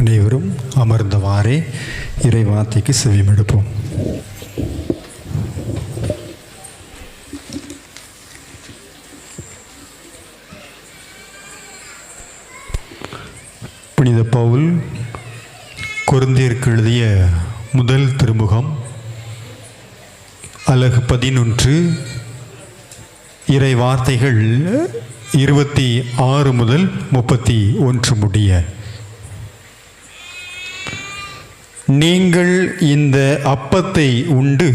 அனைவரும் அமர்ந்தவாறே இறைவார்த்தைக்கு செவிமெடுப்போம். புனித பவுல் கொருந்தியருக்கு எழுதிய முதல் திருமுகம் அலகு பதினொன்று இறை வார்த்தைகள் இருபத்தி ஆறு முதல் முப்பத்தி ஒன்று முடிய. நீங்கள் இந்த அப்பத்தை உண்டு.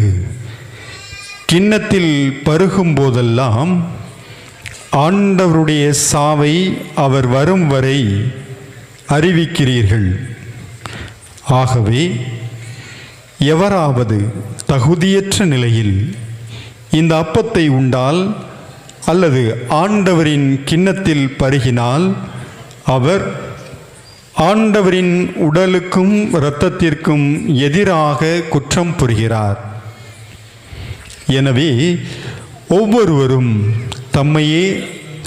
கிண்ணத்தில் பருகும் போதெல்லாம் ஆண்டவருடைய சாவை அவர் வரும் வரை அறிவிக்கிறீர்கள். ஆகவே எவராவது தகுதியற்ற நிலையில் இந்த அப்பத்தை உண்டால் அல்லது ஆண்டவரின் கிண்ணத்தில் பருகினால் அவர் ஆண்டவரின் உடலுக்கும் இரத்தத்திற்கும் எதிராக குற்றம் புரிகிறார். எனவே ஒவ்வொருவரும் தம்மையே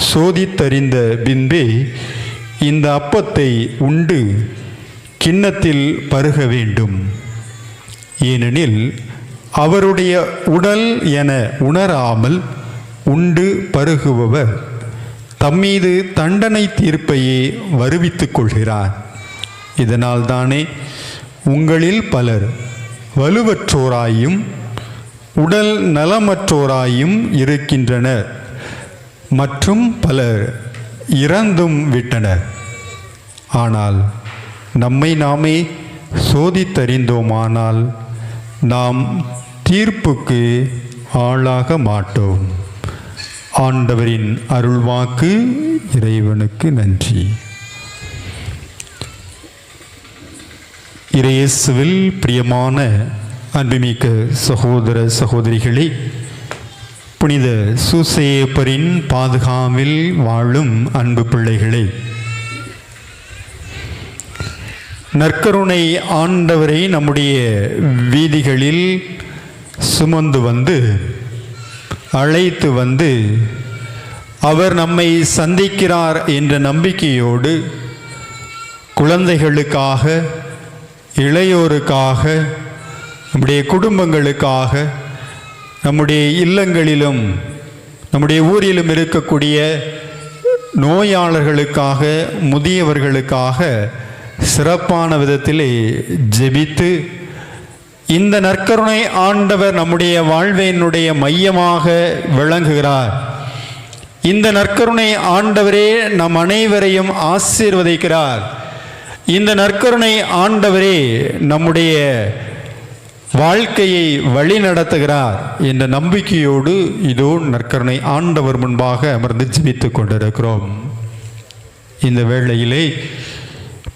சோதித்தறிந்த பின்பே இந்த அப்பத்தை உண்டு கிண்ணத்தில் பருக வேண்டும். ஏனெனில் அவருடைய உடல் என உணராமல் உண்டு பருகுபவர் தம்மீது தண்டனை தீர்ப்பையே வருவித்துக் கொள்கிறார். இதனால் தானே உங்களில் பலர் வலுவற்றோராயும் உடல் நலமற்றோராயும் இருக்கின்றனர் மற்றும் பலர் இறந்தும் விட்டனர். ஆனால் நம்மை நாமே சோதித்தறிந்தோமானால் நாம் தீர்ப்புக்கு ஆளாக மாட்டோம். ஆண்டவரின் அருள்வாக்கு இறைவனுக்கு நன்றி. இறையேசுவில் பிரியமான அன்புமிக்க சகோதர சகோதரிகளே புனித சூசேப்பரின் பாதுகாவில் வாழும் அன்பு பிள்ளைகளே நற்கருணை ஆண்டவரை நம்முடைய வீதிகளில் சுமந்து வந்து அழைத்து வந்து அவர் நம்மை சந்திக்கிறார் என்ற நம்பிக்கையோடு குழந்தைகளுக்காக இளையோருக்காக நம்முடைய குடும்பங்களுக்காக நம்முடைய இல்லங்களிலும் நம்முடைய ஊரிலும் இருக்கக்கூடிய நோயாளர்களுக்காக முதியவர்களுக்காக சிறப்பான விதத்திலே ஜெபித்து இந்த நற்கருணை ஆண்டவர் நம்முடைய வாழ்வினுடைய மையமாக விளங்குகிறார். இந்த நற்கருணை ஆண்டவரே நம் அனைவரையும் ஆசீர்வதிக்கிறார். இந்த நற்கருணை ஆண்டவரே நம்முடைய வாழ்க்கையை வழி நடத்துகிறார் என்ற நம்பிக்கையோடு இதோ நற்கருணை ஆண்டவர் முன்பாக அமர்ந்து ஜெபித்துக் கொண்டிருக்கிறோம். இந்த வேளையிலே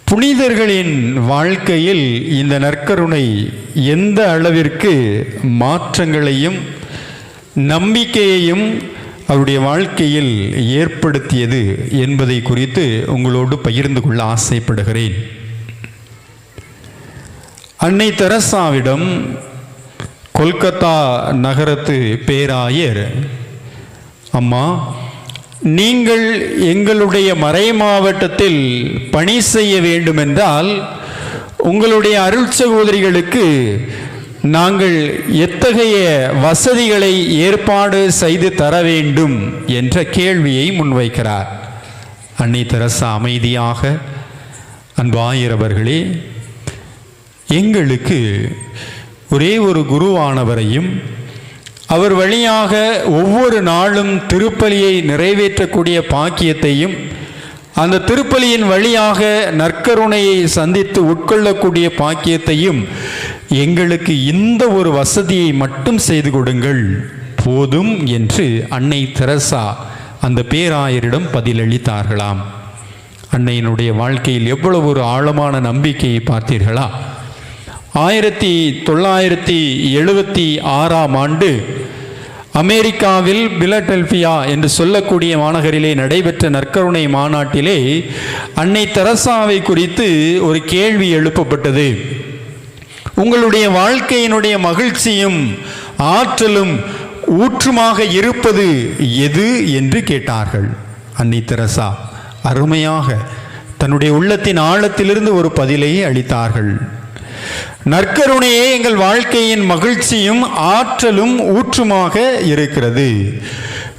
புனிதர்களின் வாழ்க்கையில் இந்த நற்கருணை எந்த அளவிற்கு மாற்றங்களையும் நம்பிக்கையையும் அவருடைய வாழ்க்கையில் ஏற்படுத்தியது என்பதை குறித்து உங்களோடு பகிர்ந்து கொள்ள ஆசைப்படுகிறேன். அன்னை தெரசாவிடம் கொல்கத்தா நகரத்து பேராயர் அம்மா நீங்கள் எங்களுடைய மறை மாவட்டத்தில் பணி செய்ய வேண்டுமென்றால் உங்களுடைய அருள் சகோதரிகளுக்கு நாங்கள் எத்தகைய வசதிகளை ஏற்பாடு செய்து தர வேண்டும் என்ற கேள்வியை முன்வைக்கிறார். அன்னை தெரசா அமைதியாக அன்பாயிரவர்களே எங்களுக்கு ஒரே ஒரு குருவானவரையும் அவர் வழியாக ஒவ்வொரு நாளும் திருப்பலியை நிறைவேற்றக்கூடிய பாக்கியத்தையும் அந்த திருப்பலியின் வழியாக நற்கருணையை சந்தித்து உட்கொள்ளக்கூடிய பாக்கியத்தையும் எங்களுக்கு இந்த ஒரு வசதியை மட்டும் செய்து கொடுங்கள். போதும் என்று அன்னை தெரசா அந்த பேராயரிடம் பதிலளித்தார்களாம். அன்னையினுடைய வாழ்க்கையில் எவ்வளவு ஒரு ஆழமான நம்பிக்கையை பார்த்தீர்களா? ஆயிரத்தி தொள்ளாயிரத்தி எழுபத்தி ஆறாம் ஆண்டு அமெரிக்காவில் பிலடெல்பியா என்று சொல்லக்கூடிய மாநகரிலே நடைபெற்ற நற்கருணை மாநாட்டிலே அன்னை தெரசாவை குறித்து ஒரு கேள்வி எழுப்பப்பட்டது. உங்களுடைய வாழ்க்கையினுடைய மகிழ்ச்சியும் ஆற்றலும் ஊற்றுமாக இருப்பது எது என்று கேட்டார்கள். அன்னை தெரசா அருமையாக தன்னுடைய உள்ளத்தின் ஆழத்திலிருந்து ஒரு பதிலை அளித்தார்கள். நற்கருணையே எங்கள் வாழ்க்கையின் மகிழ்ச்சியும் ஆற்றலும் ஊற்றுமாக இருக்கிறது.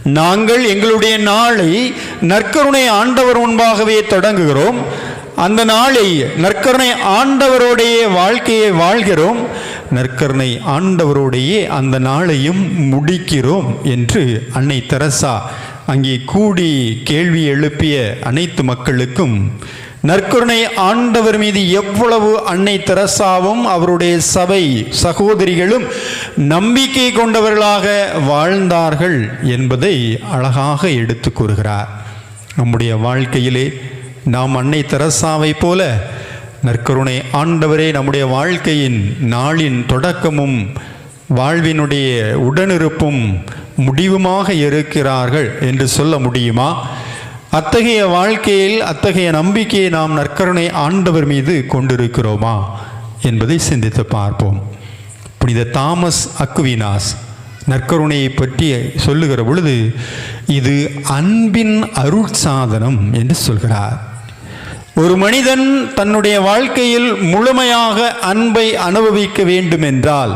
நாங்கள் எங்களுடைய நாளை நற்கருணை ஆண்டவர் முன்பாகவே தொடங்குகிறோம். அந்த நாளை நற்கருணை ஆண்டவருடைய வாழ்க்கையை வாழ்கிறோம். நற்கருணை ஆண்டவருடைய அந்த நாளையும் முடிக்கிறோம் என்று அன்னை தெரசா அங்கே கூடி கேள்வி எழுப்பிய அனைத்து மக்களுக்கும் நற்கருணை ஆண்டவர் மீது எவ்வளவு அன்னை தெரசாவும் அவருடைய சபை சகோதரிகளும் நம்பிக்கை கொண்டவர்களாக வாழ்ந்தார்கள் என்பதை அழகாக எடுத்து கூறுகிறார். நம்முடைய வாழ்க்கையிலே நாம் அன்னை தெரசாவை போல நற்கருணை ஆண்டவரே நம்முடைய வாழ்க்கையின் நாளின் தொடக்கமும் வாழ்வினுடைய உடனிருப்பும் முடிவுமாக இருக்கிறார்கள் என்று சொல்ல முடியுமா? அத்தகைய வாழ்க்கையில் அத்தகைய நம்பிக்கையை நாம் நற்கருணை ஆண்டவர் மீது கொண்டிருக்கிறோமா என்பதை சிந்தித்து பார்ப்போம். புனித தாமஸ் அக்குவினாஸ் நற்கருணையை பற்றி சொல்லுகிற பொழுது இது அன்பின் அருட்சாதனம் என்று சொல்கிறார். ஒரு மனிதன் தன்னுடைய வாழ்க்கையில் முழுமையாக அன்பை அனுபவிக்க வேண்டுமென்றால்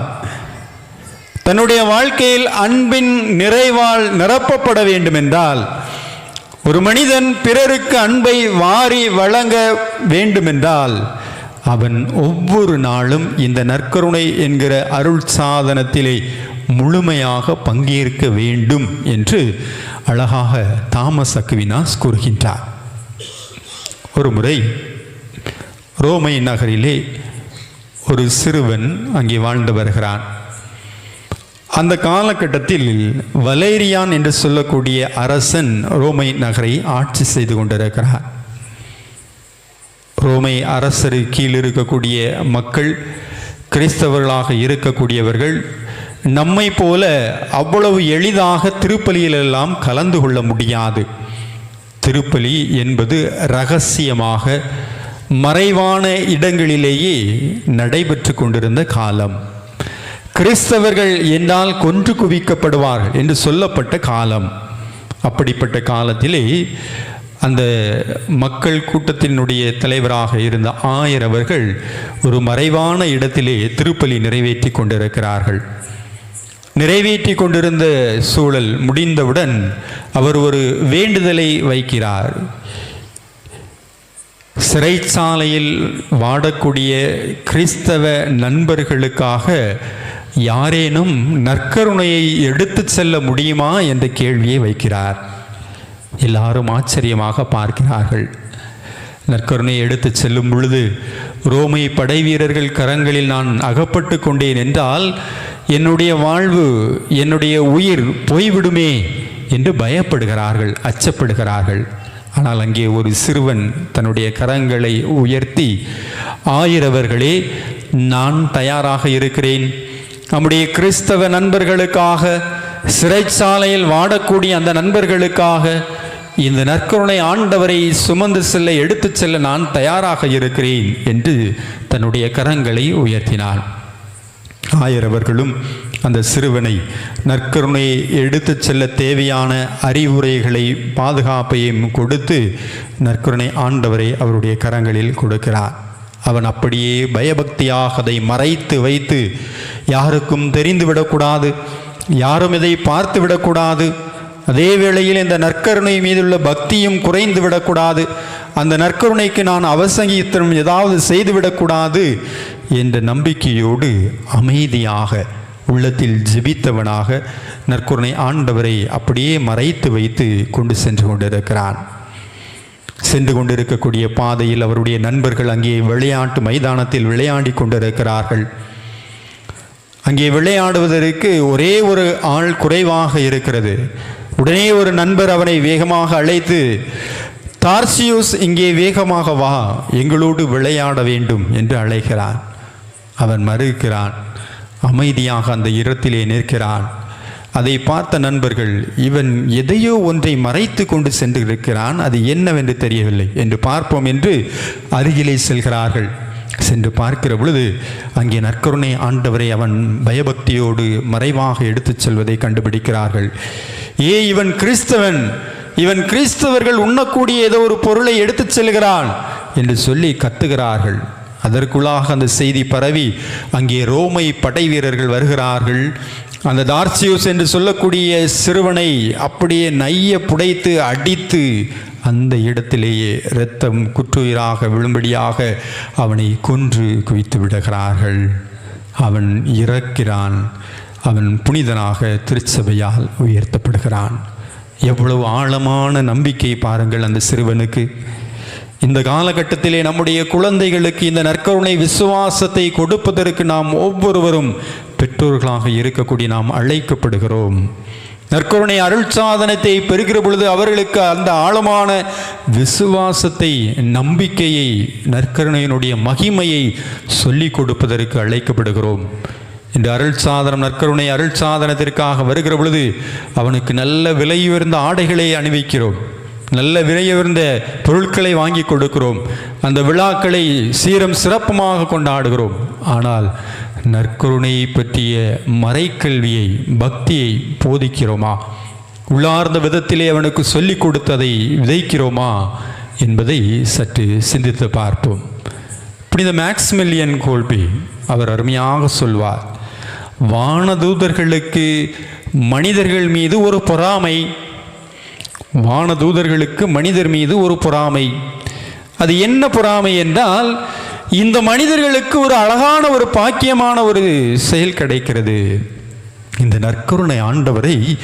தன்னுடைய வாழ்க்கையில் அன்பின் நிறைவால் நிரப்பப்பட வேண்டுமென்றால் ஒரு மனிதன் பிறருக்கு அன்பை வாரி வழங்க வேண்டுமென்றால் அவன் ஒவ்வொரு நாளும் இந்த நற்கருணை என்கிற அருள் சாதனத்திலே முழுமையாக பங்கேற்க வேண்டும் என்று அழகாக தாமஸ் அக்வினாஸ் கூறுகின்றார். ஒரு முறை ரோமை நகரிலே ஒரு சிறுவன் அங்கே வாழ்ந்து வருகிறான். அந்த காலகட்டத்தில் வலேரியான் என்று சொல்லக்கூடிய அரசன் ரோமை நகரை ஆட்சி செய்து கொண்டிருக்கிறார் ரோமை அரசரு கீழ் இருக்கக்கூடிய மக்கள் கிறிஸ்தவர்களாக இருக்கக்கூடியவர்கள் நம்மை போல அவ்வளவு எளிதாக திருப்பலியிலெல்லாம் கலந்து கொள்ள முடியாது. திருப்பலி என்பது ரகசியமாக மறைவான இடங்களிலேயே நடைபெற்று கொண்டிருந்த காலம். கிறிஸ்தவர்கள் என்றால் கொன்று குவிக்கப்படுவார்கள் என்று சொல்லப்பட்ட காலம். அப்படிப்பட்ட காலத்திலே அந்த மக்கள் கூட்டத்தினுடைய தலைவராக இருந்த ஆயரவர்கள் ஒரு மறைவான இடத்திலே திருப்பலி நிறைவேற்றி கொண்டிருக்கிறார்கள். நிறைவேற்றி கொண்டிருந்த சூழல் முடிந்தவுடன் அவர் ஒரு வேண்டுதலை வைக்கிறார். சிறைச்சாலையில் வாடக்கூடிய கிறிஸ்தவ நண்பர்களுக்காக யாரேனும் நற்கருணையை எடுத்து செல்ல முடியுமா என்ற கேள்வியை வைக்கிறார். எல்லாரும் ஆச்சரியமாக பார்க்கிறார்கள். நற்கருணையை எடுத்து செல்லும் பொழுது ரோமை படை வீரர்கள் கரங்களில் நான் அகப்பட்டு கொண்டேன் என்றால் என்னுடைய வாழ்வு என்னுடைய உயிர் போய்விடுமே என்று பயப்படுகிறார்கள் அச்சப்படுகிறார்கள். ஆனால் அங்கே ஒரு சிறுவன் தன்னுடைய கரங்களை உயர்த்தி ஆயிரவர்களே நான் தயாராக இருக்கிறேன். நம்முடைய கிறிஸ்தவ நண்பர்களுக்காக சிறைச்சாலையில் வாடக்கூடிய அந்த நண்பர்களுக்காக இந்த நற்கருணை ஆண்டவரை சுமந்து செல்ல எடுத்துச் செல்ல நான் தயாராக இருக்கிறேன் என்று தன்னுடைய கரங்களை உயர்த்தினான். ஆயரவர்களும் அந்த சிறுவனை நற்கருணையை எடுத்துச் செல்ல தேவையான அறிவுரைகளை பாதுகாப்பையும் கொடுத்து நற்கருணை ஆண்டவரை அவருடைய கரங்களில் கொடுக்கிறார். அவன் அப்படியே பயபக்தியாக அதை மறைத்து வைத்து யாருக்கும் தெரிந்துவிடக்கூடாது யாரும் இதை பார்த்து விடக்கூடாது அதே வேளையில் இந்த நற்கருணை மீதுள்ள பக்தியும் குறைந்து விடக்கூடாது அந்த நற்கருணைக்கு நான் அவசங்கித்தனம் ஏதாவது செய்துவிடக்கூடாது என்ற நம்பிக்கையோடு அமைதியாக உள்ளத்தில் ஜெபித்தவனாக நற்குரணை ஆண்டவரை அப்படியே மறைத்து வைத்து கொண்டு சென்று கொண்டிருக்கிறான். சென்று கொண்டிருக்கக்கூடிய பாதையில் அவருடைய நண்பர்கள் அங்கே விளையாட்டு மைதானத்தில் விளையாடி கொண்டிருக்கிறார்கள். அங்கே விளையாடுவதற்கு ஒரே ஒரு ஆள் குறைவாக இருக்கிறது. உடனே ஒரு நண்பர் அவனை வேகமாக அழைத்து தார்சியூஸ் இங்கே வேகமாக வா எங்களோடு விளையாட வேண்டும் என்று அழைக்கிறான் அவன் மறுக்கிறான். அமைதியாக அந்த இடத்திலே நிற்கிறான். அதை பார்த்த நண்பர்கள் இவன் எதையோ ஒன்றை மறைத்து கொண்டு சென்று இருக்கிறான் அது என்னவென்று தெரியவில்லை என்று பார்ப்போம் என்று அருகிலே செல்கிறார்கள். சென்று பார்க்கிற பொழுது அங்கே நற்கருணை ஆண்டவரை அவன் பயபக்தியோடு மறைவாக எடுத்துச் செல்வதை கண்டுபிடிக்கிறார்கள். ஏ இவன் கிறிஸ்தவன்! இவன் கிறிஸ்தவர்கள் உண்ணக்கூடிய ஏதோ ஒரு பொருளை எடுத்துச் செல்கிறான் என்று சொல்லி கத்துகிறார்கள். அதற்குள்ளாக அந்த செய்தி பரவி அங்கே ரோமை படை வீரர்கள் வருகிறார்கள். அந்த தார்சியூஸ் என்று சொல்லக்கூடிய சிறுவனை அப்படியே நைய புடைத்து அடித்து அந்த இடத்திலேயே இரத்தம் குற்றுயிராக விழும்படியாக அவனை கொன்று குவித்து விடுகிறார்கள். அவன் இறக்கிறான். அவன் புனிதனாக திருச்சபையால் உயர்த்தப்படுகிறான். எவ்வளவு ஆழமான நம்பிக்கை பாருங்கள் அந்த சிறுவனுக்கு. இந்த காலகட்டத்திலே நம்முடைய குழந்தைகளுக்கு இந்த நற்கருணை விசுவாசத்தை கொடுப்பதற்கு நாம் ஒவ்வொருவரும் பெற்றோர்களாக இருக்கக்கூடிய நாம் அழைக்கப்படுகிறோம். நற்கருணை அருள் சாதனத்தை பெறுகிற பொழுது அவர்களுக்கு அந்த ஆழமான விசுவாசத்தை நம்பிக்கையை நற்கருணையினுடைய மகிமையை சொல்லிக் கொடுப்பதற்கு அழைக்கப்படுகிறோம். இந்த அருள் சாதனம் நற்கருணை அருள் சாதனத்திற்காக வருகிற பொழுது அவனுக்கு நல்ல விலை உயர்ந்த ஆடைகளை அணிவிக்கிறோம். நல்ல விலையுயர்ந்த பொருட்களை வாங்கி கொடுக்கிறோம். அந்த விழாக்களை சீரம் சிறப்புமாக கொண்டாடுகிறோம். ஆனால் நற்கருணையை பற்றிய மறைக்கல்வியை பக்தியை போதிக்கிறோமா? உள்ளார்ந்த விதத்திலே அவனுக்கு சொல்லிக் கொடுத்ததை விதைக்கிறோமா? என்பதை சற்று சிந்தித்து பார்ப்போம். புனித மேக்ஸ்மில்லியன் கோல்பி அவர் அருமையாக சொல்வார் வானதூதர்களுக்கு மனிதர்கள் மீது ஒரு பொறாமை வானதூதர்களுக்கு மனிதர் மீது ஒரு பொறாமை. அது என்ன பொறாமை என்றால் இந்த மனிதர்களுக்கு ஒரு அழகான ஒரு பாக்கியமான ஒரு செயல் கிடைக்கிறது. இந்த நற்கருணை ஆண்டவரை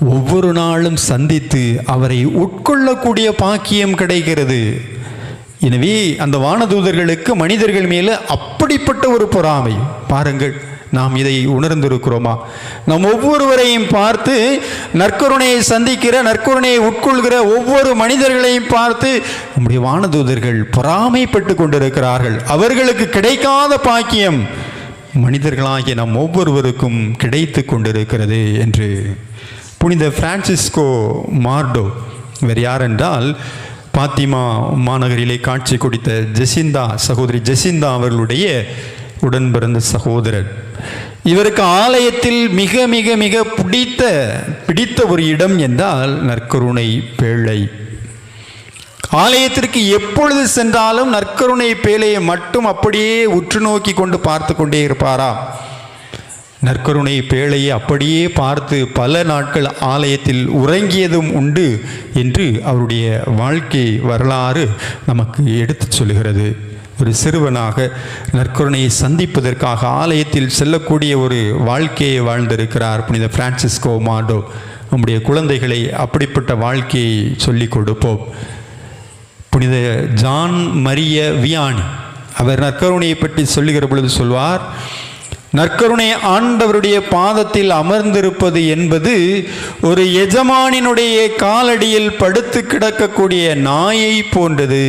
ஒவ்வொரு நாளும் சந்தித்து அவரை உட்கொள்ளக்கூடிய பாக்கியம் கிடைக்கிறது. எனவே அந்த வானதூதர்களுக்கு மனிதர்கள் மேலே அப்படிப்பட்ட ஒரு பொறாமை. பாருங்கள். நாம் இதை உணர்ந்திருக்கிறோமா? நாம் ஒவ்வொருவரையும் பார்த்து நற்கருணையை சந்திக்கிற நற்கருணையை உட்கொள்கிற ஒவ்வொரு மனிதர்களையும் பார்த்து நம்முடைய வானதூதர்கள் பொறாமைப்பட்டு கொண்டிருக்கிறார்கள். அவர்களுக்கு கிடைக்காத பாக்கியம் மனிதர்களாகிய நம் ஒவ்வொருவருக்கும் கிடைத்து கொண்டிருக்கிறது என்று புனித பிரான்சிஸ்கோ மார்டோ வேறு யாரென்றால் பாத்திமா மாநகரிலே காட்சி கொடுத்த ஜெசிந்தா சகோதரி ஜெசிந்தா அவர்களுடைய உடன் பிறந்த சகோதரர். இவருக்கு ஆலயத்தில் மிக மிக மிக பிடித்த பிடித்த ஒரு இடம் என்றால் நற்கருணை பேழை. ஆலயத்திற்கு எப்பொழுது சென்றாலும் நற்கருணை பேழையை மட்டும் அப்படியே உற்று நோக்கி கொண்டு பார்த்து கொண்டே இருப்பாரா? நற்கருணை பேழையை அப்படியே பார்த்து பல நாட்கள் ஆலயத்தில் உறங்கியதும் உண்டு என்று அவருடைய வாழ்க்கை வரலாறு நமக்கு எடுத்துச் சொல்கிறது ஒரு சிறுவனாக நற்கருணையை சந்திப்பதற்காக ஆலயத்தில் செல்லக்கூடிய ஒரு வாழ்க்கையை வாழ்ந்திருக்கிறார் புனித பிரான்சிஸ்கோ மாடோ நம்முடைய குழந்தைகளை அப்படிப்பட்ட வாழ்க்கையை சொல்லிக் கொடுப்போம். புனித ஜான் மரிய வியானி அவர் நற்கருணையை பற்றி சொல்லுகிற பொழுது சொல்வார் நற்கருணை ஆண்டவருடைய பாதத்தில் அமர்ந்திருப்பது என்பது ஒரு எஜமானினுடைய காலடியில் படுத்து கிடக்கக்கூடிய நாயை போன்றது.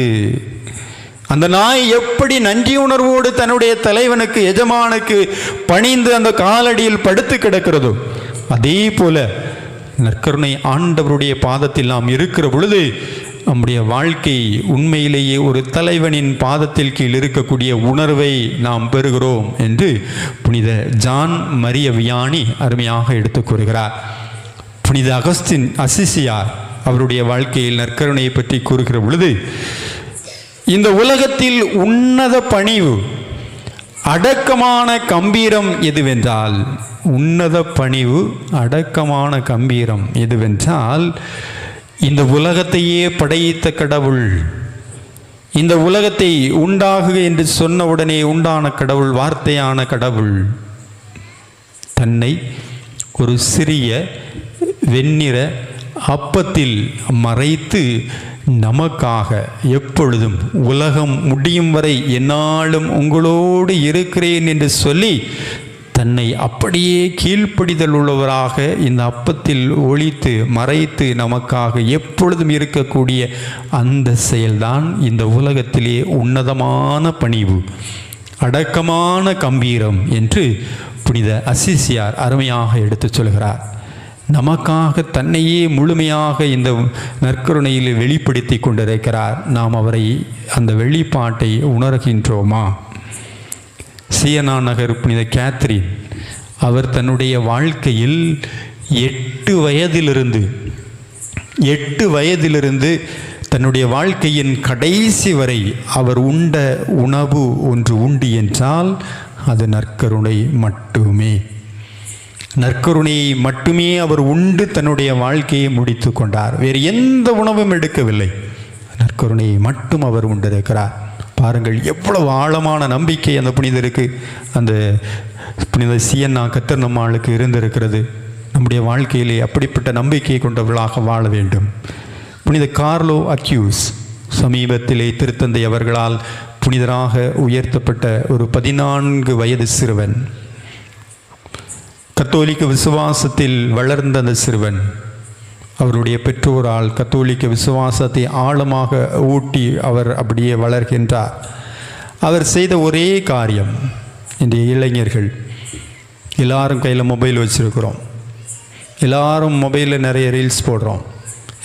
அந்த நாய் எப்படி நன்றி உணர்வோடு தன்னுடைய தலைவனுக்கு எஜமானுக்கு பணிந்து அந்த காலடியில் படுத்து கிடக்கிறதோ அதே போல நற்கருணை ஆண்டவருடைய பாதத்தில் நாம் இருக்கிற பொழுது நம்முடைய வாழ்க்கை உண்மையிலேயே ஒரு தலைவனின் பாதத்தில் கீழ் இருக்கக்கூடிய உணர்வை நாம் பெறுகிறோம் என்று புனித ஜான் மரிய வியானி அருமையாக எடுத்துக் கூறுகிறார். புனித அகஸ்தின் அசிசியார் அவருடைய வாழ்க்கையில் நற்கருணையை பற்றி கூறுகிற பொழுது இந்த உலகத்தில் உன்னத பணிவு அடக்கமான கம்பீரம் எதுவென்றால் உன்னத பணிவு அடக்கமான கம்பீரம் எதுவென்றால் இந்த உலகத்தையே படைத்த கடவுள் இந்த உலகத்தை உண்டாகுக என்று சொன்ன உடனே உண்டான கடவுள் வார்த்தையான கடவுள் தன்னை ஒரு சிறிய வெண்ணிற அப்பத்தில் மறைத்து நமக்காக எப்பொழுதும் உலகம் முடியும் வரை என்னாலும் உங்களோடு இருக்கிறேன் என்று சொல்லி தன்னை அப்படியே கீழ்ப்படிதல் உள்ளவராக இந்த அப்பத்தில் ஒழித்து மறைத்து நமக்காக எப்பொழுதும் இருக்கக்கூடிய அந்த செயல்தான் இந்த உலகத்திலே உன்னதமான பணிவு அடக்கமான கம்பீரம் என்று புனித அசிசியார் அருமையாக எடுத்துச் சொல்கிறார். நமக்காக தன்னையே முழுமையாக இந்த நற்கருணையில் வெளிப்படுத்தி கொண்டிருக்கிறார். நாம் அவரை அந்த வெளிப்பாட்டை உணர்கின்றோமா? சியனா நகர் புனித கேத்ரின் அவர் தன்னுடைய வாழ்க்கையில் எட்டு வயதிலிருந்து எட்டு வயதிலிருந்து தன்னுடைய வாழ்க்கையின் கடைசி வரை அவர் உண்ட உணவு ஒன்று உண்டு என்றால் அது நற்கருணை மட்டுமே. நற்கருணையை மட்டுமே அவர் உண்டு தன்னுடைய வாழ்க்கையை முடித்து கொண்டார். வேறு எந்த உணவும் எடுக்கவில்லை. நற்கருணையை மட்டும் அவர் உண்டிருக்கிறார். பாருங்கள் எவ்வளவு ஆழமான நம்பிக்கை அந்த புனிதருக்கு அந்த புனித சியன்னா கத்தர் நம்மளுக்கு இருந்திருக்கிறது. நம்முடைய வாழ்க்கையிலே அப்படிப்பட்ட நம்பிக்கை கொண்டவர்களாக வாழ வேண்டும். புனித கார்லோ அக்யூஸ் சமீபத்திலே திருத்தந்தை அவர்களால் புனிதராக உயர்த்தப்பட்ட ஒரு பதினான்கு வயது சிறுவன். கத்தோலிக்க விசுவாசத்தில் வளர்ந்த அந்த சிறுவன் அவருடைய பெற்றோரால் கத்தோலிக்க விசுவாசத்தை ஆழமாக ஊட்டி அவர் அப்படியே வளர்கின்றார். அவர் செய்த ஒரே காரியம் இன்றைய இளைஞர்கள் எல்லாரும் கையில் மொபைல் வச்சுருக்கிறோம். எல்லாரும் மொபைலில் நிறைய ரீல்ஸ் போடுறோம்.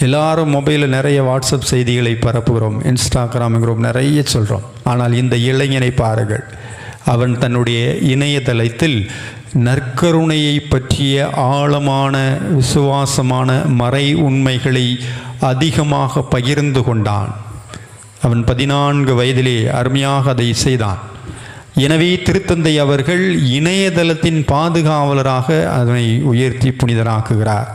எல்லாரும் மொபைலில் நிறைய வாட்ஸ்அப் செய்திகளை பரப்புகிறோம். இன்ஸ்டாகிராமுங்கிறோம் நிறைய சொல்கிறோம் ஆனால் இந்த இளைஞனை பாருங்கள் அவன் தன்னுடைய இணையதளத்தில் நற்கருணையை பற்றிய ஆழமான விசுவாசமான மறை உண்மைகளை அதிகமாக பகிர்ந்து கொண்டான். அவன் பதினான்கு வயதிலே அருமையாக அதை செய்தான். எனவே திருத்தந்தை அவர்கள் இணையதளத்தின் பாதுகாவலராக அதனை உயர்த்தி புனிதராக்குகிறார்.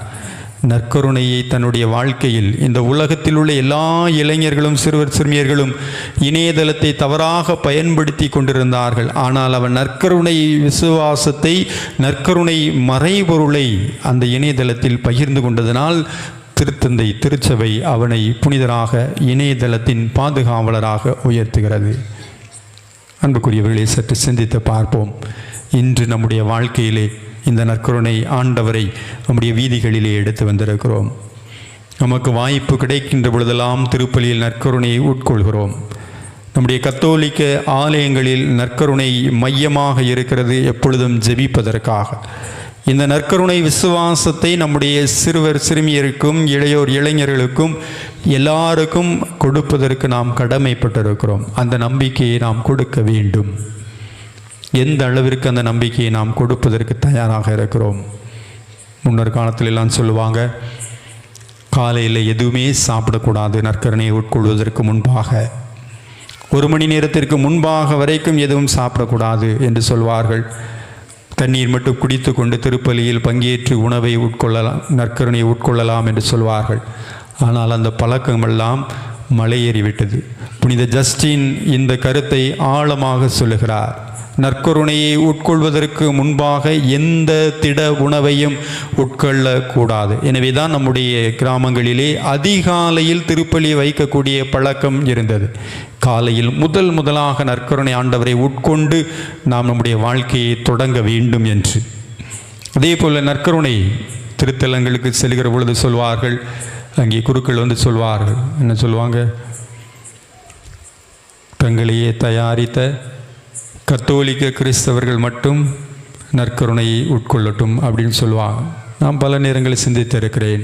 நற்கருணையை தன்னுடைய வாழ்க்கையில் இந்த உலகத்தில் உள்ள எல்லா இளைஞர்களும் சிறுவர் சிறுமியர்களும் இணையதளத்தை தவறாக பயன்படுத்தி கொண்டிருந்தார்கள். ஆனால் அவன் நற்கருணை விசுவாசத்தை நற்கருணை மறைபொருளை அந்த இணையதளத்தில் பகிர்ந்து கொண்டதனால் திருத்தந்தை திருச்சபை அவனை புனிதராக இணையதளத்தின் பாதுகாவலராக உயர்த்துகிறது. அன்புக்குரியவர்களை சற்று சிந்தித்து பார்ப்போம். இன்று நம்முடைய வாழ்க்கையிலே இந்த நற்கருணை ஆண்டவரை நம்முடைய வீதிகளிலே எடுத்து வந்திருக்கிறோம். நமக்கு வாய்ப்பு கிடைக்கின்ற பொழுதெல்லாம் திருப்பலியில் நற்கருணையை உட்கொள்கிறோம். நம்முடைய கத்தோலிக்க ஆலயங்களில் நற்கருணை மையமாக இருக்கிறது எப்பொழுதும் ஜெபிப்பதற்காக. இந்த நற்கருணை விசுவாசத்தை நம்முடைய சிறுவர் சிறுமியருக்கும் இளையோர் இளைஞர்களுக்கும் எல்லாருக்கும் கொடுப்பதற்கு நாம் கடமைப்பட்டிருக்கிறோம். அந்த நம்பிக்கையை நாம் கொடுக்க வேண்டும். எந்த அளவிற்கு அந்த நம்பிக்கையை நாம் கொடுப்பதற்கு தயாராக இருக்கிறோம்? முன்னொரு காலத்தில் எல்லாம் சொல்லுவாங்க காலையில் எதுவுமே சாப்பிடக்கூடாது நற்கரணையை உட்கொள்வதற்கு முன்பாக. ஒரு மணி நேரத்திற்கு முன்பாக வரைக்கும் எதுவும் சாப்பிடக்கூடாது என்று சொல்வார்கள். தண்ணீர் மட்டும் குடித்து கொண்டு திருப்பலியில் பங்கேற்று உணவை உட்கொள்ளலாம் நற்கருணையை உட்கொள்ளலாம் என்று சொல்வார்கள். ஆனால் அந்த பழக்கமெல்லாம் மலையேறிவிட்டது. புனித ஜஸ்டின் இந்த கருத்தை ஆழமாக சொல்லுகிறார். நற்கருணையை உட்கொள்வதற்கு முன்பாக எந்த திட உணவையும் உட்கொள்ளக்கூடாது. எனவே தான் நம்முடைய கிராமங்களிலே அதிகாலையில் திருப்பலி வைக்கக்கூடிய பழக்கம் இருந்தது. காலையில் முதல் முதலாக நற்கருணை ஆண்டவரை உட்கொண்டு நாம் நம்முடைய வாழ்க்கையை தொடங்க வேண்டும் என்று. அதே போல் நற்கருணை திருத்தலங்களுக்கு செல்கிற பொழுது சொல்வார்கள் அங்கே குருக்கள் வந்து சொல்வார்கள். என்ன சொல்லுவாங்க தங்களையே தயாரித்த கத்தோலிக்க கிறிஸ்தவர்கள் மட்டும் நற்கருணையை உட்கொள்ளட்டும் அப்படின்னு சொல்லுவாங்க. நான் பல நேரங்களில் சிந்தித்திருக்கிறேன்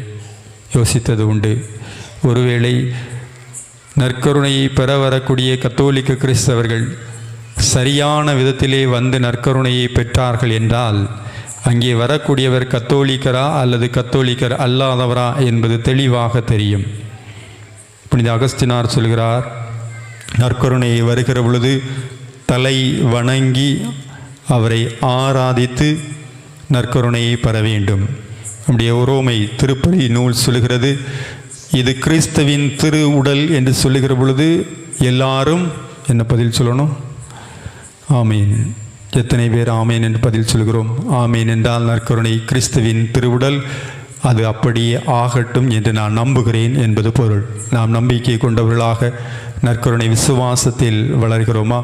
யோசித்தது உண்டு. ஒருவேளை நற்கருணையை பெற வரக்கூடிய கத்தோலிக்க கிறிஸ்தவர்கள் சரியான விதத்திலே வந்து நற்கருணையை பெற்றார்கள் என்றால் அங்கே வரக்கூடியவர் கத்தோலிக்கரா அல்லது கத்தோலிக்கர் அல்லாதவரா என்பது தெளிவாக தெரியும். புனித அகஸ்தினார் சொல்கிறார் நற்கருணையை வருகிற பொழுது தலை வணங்கி அவரை ஆராதித்து நற்கருணையை பெற வேண்டும். நம்முடைய உரோமை திருப்பலி நூல் சொல்கிறது இது கிறிஸ்துவின் திரு உடல் என்று சொல்லுகிற பொழுது எல்லாரும் என்ன பதில் சொல்லணும்? ஆமீன். எத்தனை பேர் ஆமேன் என்று பதில் சொல்கிறோம் ஆமேன் என்றால் நற்கருணை கிறிஸ்துவின் திருவுடல் அது அப்படியே ஆகட்டும் என்று நான் நம்புகிறேன் என்பது பொருள். நாம் நம்பிக்கை கொண்டவர்களாக நற்கருணை விசுவாசத்தில் வளர்கிறோமா?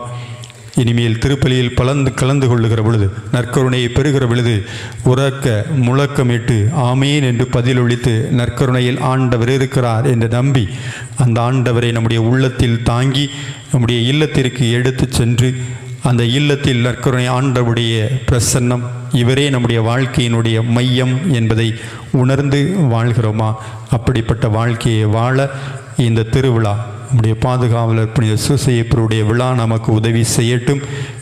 இனிமேல் திருப்பலியில் பலந்து கலந்து கொள்ளுகிற பொழுது நற்கருணையை பெறுகிற பொழுது உறக்க முழக்கமிட்டு ஆமேன் என்று பதிலொழித்து நற்கருணையில் ஆண்டவர் இருக்கிறார் என்று நம்பி அந்த ஆண்டவரை நம்முடைய உள்ளத்தில் தாங்கி நம்முடைய இல்லத்திற்கு எடுத்துச் சென்று அந்த இல்லத்தில் நற்கருணை ஆண்டவுடைய பிரசன்னம் இவரே நம்முடைய வாழ்க்கையினுடைய மையம் என்பதை உணர்ந்து வாழ்கிறோமா? அப்படிப்பட்ட வாழ்க்கையை வாழ இந்த திருவிழா நம்முடைய பாதுகாவலர் புனித சுசையப்பருடைய விழா நமக்கு உதவி செய்யட்டும்.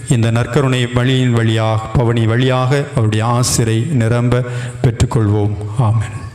இந்த நற்கருணை வழியின் வழியாக பவனி வழியாக அவருடைய ஆசிரை நிரம்ப பெற்றுக்கொள்வோம். ஆமன்.